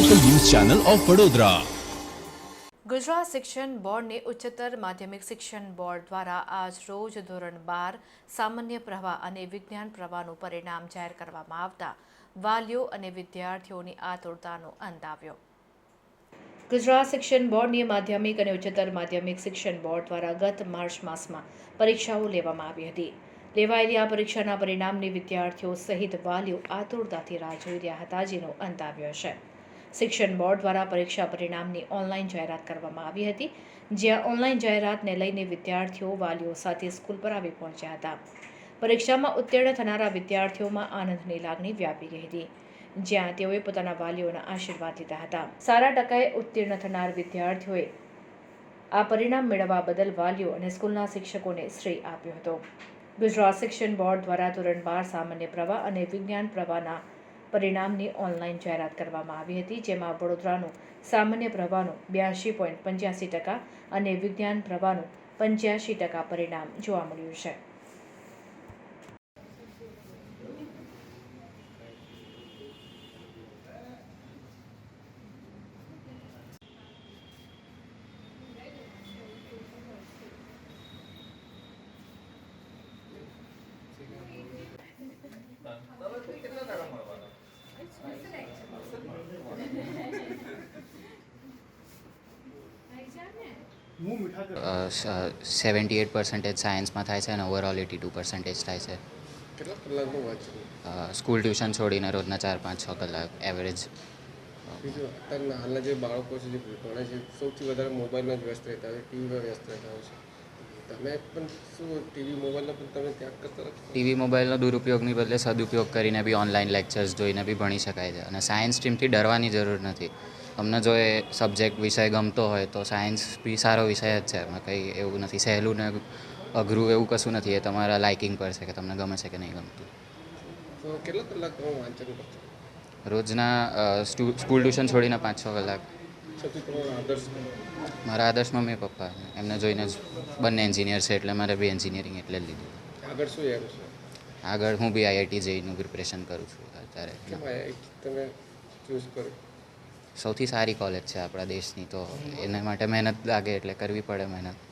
Channel of Vadodara Gujarat શિક્ષણ બોર્ડને ઉચ્ચતર માધ્યમિક શિક્ષણ બોર્ડ દ્વારા આજ રોજ ધોરણ બાર સામાન્ય પ્રવાહ અને વિજ્ઞાન પ્રવાહનું પરિણામ જાહેર કરવામાં આવતા વાલીઓ અને વિદ્યાર્થીઓની આતુરતાનો અંત આવ્યો. ગુજરાત શિક્ષણ બોર્ડની માધ્યમિક અને ઉચ્ચતર માધ્યમિક શિક્ષણ બોર્ડ દ્વારા ગત માર્ચ માસમાં પરીક્ષાઓ લેવામાં આવી હતી. લેવાયેલી આ પરીક્ષાના પરિણામની વિદ્યાર્થીઓ સહિત વાલીઓ આતુરતાથી રાહ જોઈ રહ્યા હતા, જેનો અંત આવ્યો છે શિક્ષણ બોર્ડ દ્વારા પરીક્ષા પરિણામની ઓનલાઈન જાહેરાત કરવામાં આવી હતી, જ્યાં ઓનલાઈન જાહેરાતને લઈને વિદ્યાર્થીઓ વાલીઓ સાથે સ્કૂલ પર આવી પહોંચ્યા હતા. પરીક્ષામાં ઉત્તીર્ણ થનારા વિદ્યાર્થીઓમાં આનંદની લાગણી વ્યાપી ગઈ હતી, જ્યાં તેઓએ પોતાના વાલીઓના આશીર્વાદ લીધા હતા. સારા ટકાએ ઉત્તીર્ણ થનાર વિદ્યાર્થીઓએ આ પરિણામ મેળવવા બદલ વાલીઓ અને સ્કૂલના શિક્ષકોને શ્રેય આપ્યો હતો. ગુજરાત શિક્ષણ બોર્ડ દ્વારા ધોરણ બાર સામાન્ય પ્રવાહ અને વિજ્ઞાન પ્રવાહના પરિણામની ઓનલાઈન જાહેરાત કરવામાં આવી હતી, જેમાં વડોદરાનું સામાન્ય પ્રવાહનું બ્યાસી પોઈન્ટ પંચ્યાસી ટકા અને વિજ્ઞાન પ્રવાહનું પંચ્યાસી ટકા પરિણામ જોવા મળ્યું છે. સેવન્ટી એટ પર્સન્ટેજ સાયન્સમાં થાય છે અને ઓવરઓલ એટી ટુ પર્સન્ટેજ થાય છે. સ્કૂલ ટ્યુશન છોડીને રોજના ચાર પાંચ છ કલાક એવરેજ અત્યારના હાલના જે બાળકો છે જે ભણે છે સૌથી વધારે મોબાઈલમાં જ વ્યસ્ત રહેતા હોય ટીવીમાં વ્યસ્ત રહેતા હોય છે. તમે પણ શું ટીવી મોબાઈલનો પણ તમે ત્યાગ કરતા ટીવી મોબાઈલનો દુરુપયોગની બદલે સદુપયોગ કરીને બી ઓનલાઈન લેક્ચર્સ જોઈને બી ભણી શકાય છે. અને સાયન્સ સ્ટ્રીમથી ડરવાની જરૂર નથી. તમને જો એ સબ્જેક્ટ વિષય ગમતો હોય તો સાયન્સ બી સારો વિષય જ છે. એમાં કંઈ એવું નથી. સહેલું ને અઘરું એવું કશું નથી. એ તમારા લાઇકિંગ પર છે કે તમને ગમે છે કે નહીં ગમતું. કેટલા કલાક તમે વાંચન કરશો રોજના સ્કૂલ ટ્યુશન છોડીને પાંચ છ કલાક. મારા આદર્શ મમ્મી પપ્પા. એમને જોઈને જ બંને એન્જિનિયર છે એટલે મારે બી એન્જિનિયરિંગ એટલે જ લીધું. આગળ શું એમ છે? આગળ હું બી આઈઆઈટી જઈનું પ્રિપરેશન કરું છું અત્યારે. તમે ચૂઝ કર્યું? સૌથી સારી કોલેજ છે આપણા દેશની તો એના માટે મહેનત લાગે એટલે કરવી પડે મહેનત.